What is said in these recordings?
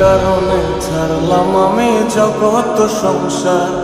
কারণে ছাড়লাম আমি জগৎ সংসার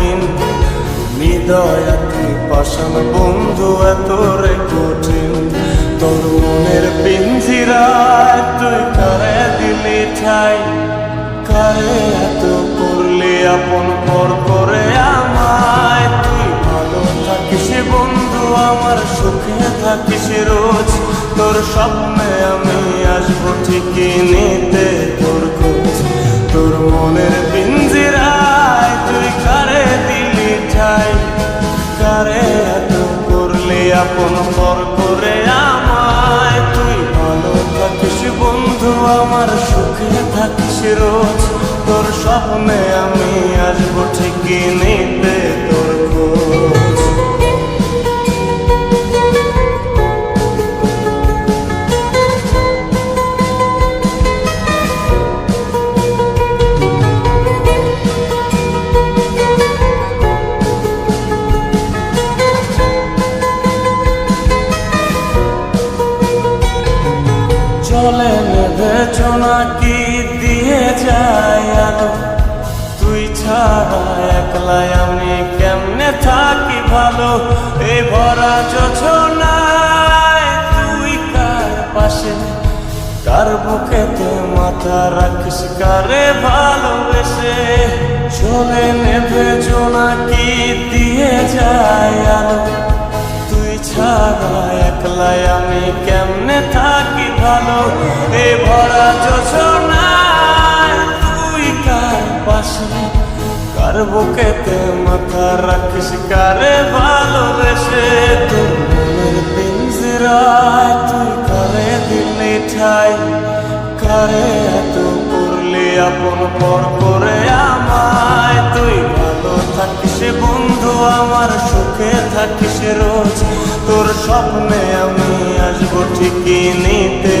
হৃদয়া তুই পাষাণ বন্ধু, এত রে কঠিন। তোর মনের পিঞ্জিরায় তুই কারে দিলি ঠাই? কারে এত করলি আপন পর করে আমায়? তুই ভালো থাকিস বন্ধু, আমার সুখে থাকিস রোজ। তোর স্বপ্নে আমি আসব ঠিকই নিতে তোর খোঁজ। তোর মনের আমার সুখে থাকিস রোজ। তোর স্বপ্নে আমি আসব ঠিকই নিতে তোর চলে নেবে কি দিয়ে যায় আলো? তুই ছাড়া একলাই আমি কেমনে থাকি ভালো? এই ভরা যোছনায় তুই কার পাশে? কার বুকেতে মাথা রাখিস, কারে ভালোবেসে? চলে নেবে কি দিয়ে যায় আলো? ছাড়া, একলাই আমি কেমনে থাকি ভালো? এ ভরা যোজনায় তুই কার পাশে? কার বুকেতে মাথা রাখিস, কারে ভালোবেসে? তোর মনের পিঞ্জিরায় তুই কারে দিলি ঠাই? কারে এত করলি আপন পর করে আমায়? তুই ভালো থাকিস বন্ধু, আমার সুখে থাকিস রোজ। স্বপ্নে আমি আসব ঠিকই নিতে।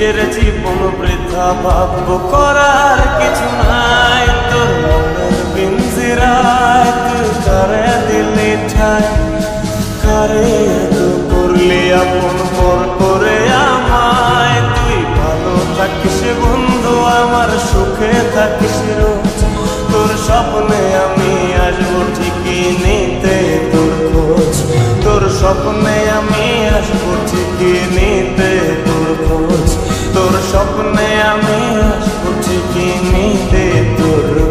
নিজের জীবন বৃথা ভাব্য করার কিছু নাই। তোর মনের পিঞ্জিরায় তুই ঠাই? কারে এত করলি আপন পর করে আমায়? তুই ভালো থাকিস বন্ধু, আমার সুখে থাকিস তোর স্বপ্নে আমি আসব ঠিকই নিতে তোর